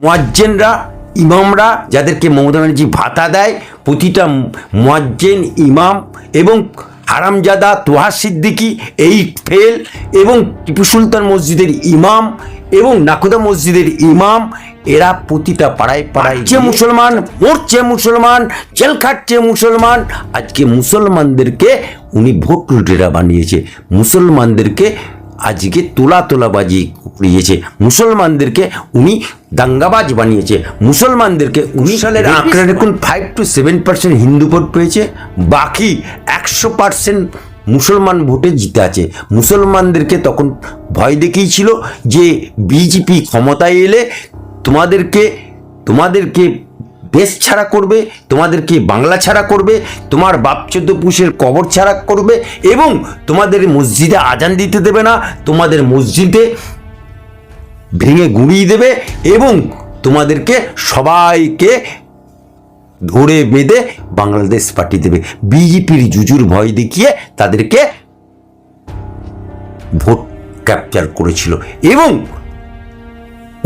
মোয়াজ্জেনরা ইমামরা যাদেরকে মমতা ব্যানার্জি ভাতা দেয় প্রতিটা মোয়াজ্জেন ইমাম এবং হারামজাদা তোহা সিদ্দিকি এই ফেল এবং টিপু সুলতান মসজিদের ইমাম এবং নাকুদা মসজিদের ইমাম এরা প্রতিটা পাড়ায় পাড়ায় যে মুসলমান মরছে মুসলমান জেল খাটছে মুসলমান। আজকে মুসলমানদেরকে উনি ভোট লুটেরা বানিয়েছে। মুসলমানদেরকে আজকে তোলা তোলাবাজি করিয়েছে। মুসলমানদেরকে উনি দাঙ্গাবাজ বানিয়েছে। মুসলমানদেরকে উনি সালের আঁকড়া দেখুন five two seven percent Hindu vote পেয়েছে বাকি একশো পার্সেন্ট মুসলমান ভোটে জিতে আছে। মুসলমানদেরকে তখন ভয় দেখিয়েছিল যে বিজেপি ক্ষমতায় এলে তোমাদেরকে তোমাদেরকে দেশ ছাড়া করবে, তোমাদেরকে বাংলা ছাড়া করবে, তোমার বাপ চোদ্দ পুষের কবর ছাড়া করবে এবং তোমাদের মসজিদে আজান দিতে দেবে না, তোমাদের মসজিদে ভেঙে গুঁড়িয়ে দেবে এবং তোমাদেরকে সবাইকে ধরে বেঁধে বাংলাদেশ পাঠিয়ে দেবে। বিজেপির জুজুর ভয় দেখিয়ে তাদেরকে ভোট ক্যাপচার করেছিল এবং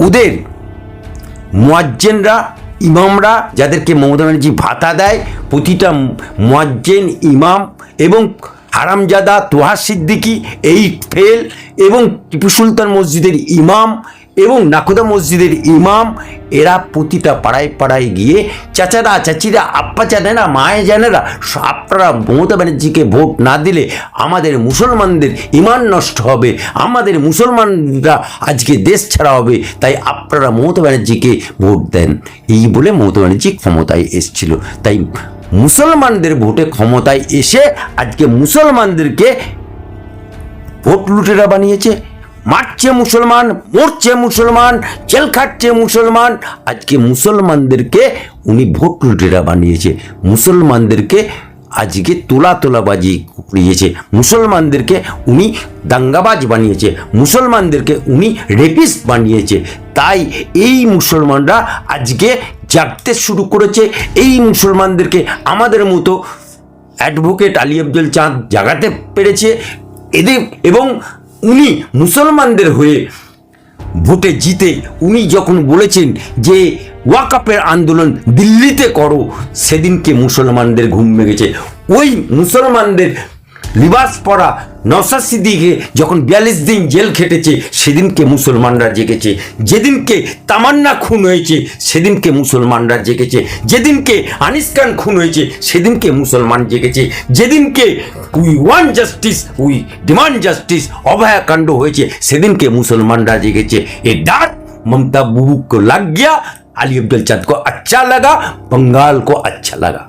ওদের মোয়াজ্জেনরা ইমামরা যাদেরকে মমতা ব্যানার্জি ভাতা দেয়, প্রতিটা মোয়াজ্জেন, ইমাম এবং হারামজাদা তোহা সিদ্দিকি, এই ফেল এবং টিপু সুলতান মসজিদের ইমাম এবং নাকুদা মসজিদের ইমাম, এরা প্রতিটা পাড়ায় পাড়ায় গিয়ে চাচারা, চাচিরা আপ্পা জানেরা, মায়ে জানেরা, আপনারা মমতা ব্যানার্জিকে ভোট না দিলে আমাদের মুসলমানদের ইমান নষ্ট হবে, আমাদের মুসলমানরা আজকে দেশ ছাড়া হবে, তাই আপনারা মমতা ব্যানার্জিকে ভোট দেন। এই বলে মমতা ব্যানার্জি ক্ষমতায় এসছিল। তাই মুসলমানদের ভোটে ক্ষমতায় এসে আজকে মুসলমানদেরকে ভোট লুটেরা বানিয়েছে। মারছে মুসলমান, মরছে মুসলমান, জেল খাটছে মুসলমান। আজকে মুসলমানদেরকে উনি ভোট লুটেরা বানিয়েছে। মুসলমানদেরকে আজকে তোলা তোলাবাজি করিয়েছে। মুসলমানদেরকে উনি দাঙ্গাবাজ বানিয়েছে। মুসলমানদেরকে উনি রেপিস্ট বানিয়েছে। তাই এই মুসলমানরা আজকে জাগতে শুরু করেছে। এই মুসলমানদেরকে আমাদের মতো অ্যাডভোকেট আলী আব্দুল চাঁদ জাগাতে পেরেছে। এদের এবং উনি মুসলমানদের হয়ে ভোটে জিতে উনি যখন বলেছেন যে ওয়াকাপের আন্দোলন দিল্লিতে করো, সেদিনকে মুসলমানদের ঘুম ভেঙেছে। ওই মুসলমানদের লিবাস পরা নওসাদ সিদ্দিকে যখন বিয়াল্লিশ দিন জেল খেটেছে সেদিনকে মুসলমানরা জেগেছে যেদিনকে তামান্না খুন হয়েছে সেদিনকে মুসলমানরা জেগেছে যেদিনকে আনিস খান খুন হয়েছে সেদিনকে মুসলমান জেগেছে যেদিনকে we won justice we demand justice অভয়াকাণ্ড হয়েছে সেদিনকে মুসলমানরা জেগেছে এ ডার ममता बुबू को लग गया अली अब्दुल चंद को अच्छा लगा बंगाल को अच्छा लगा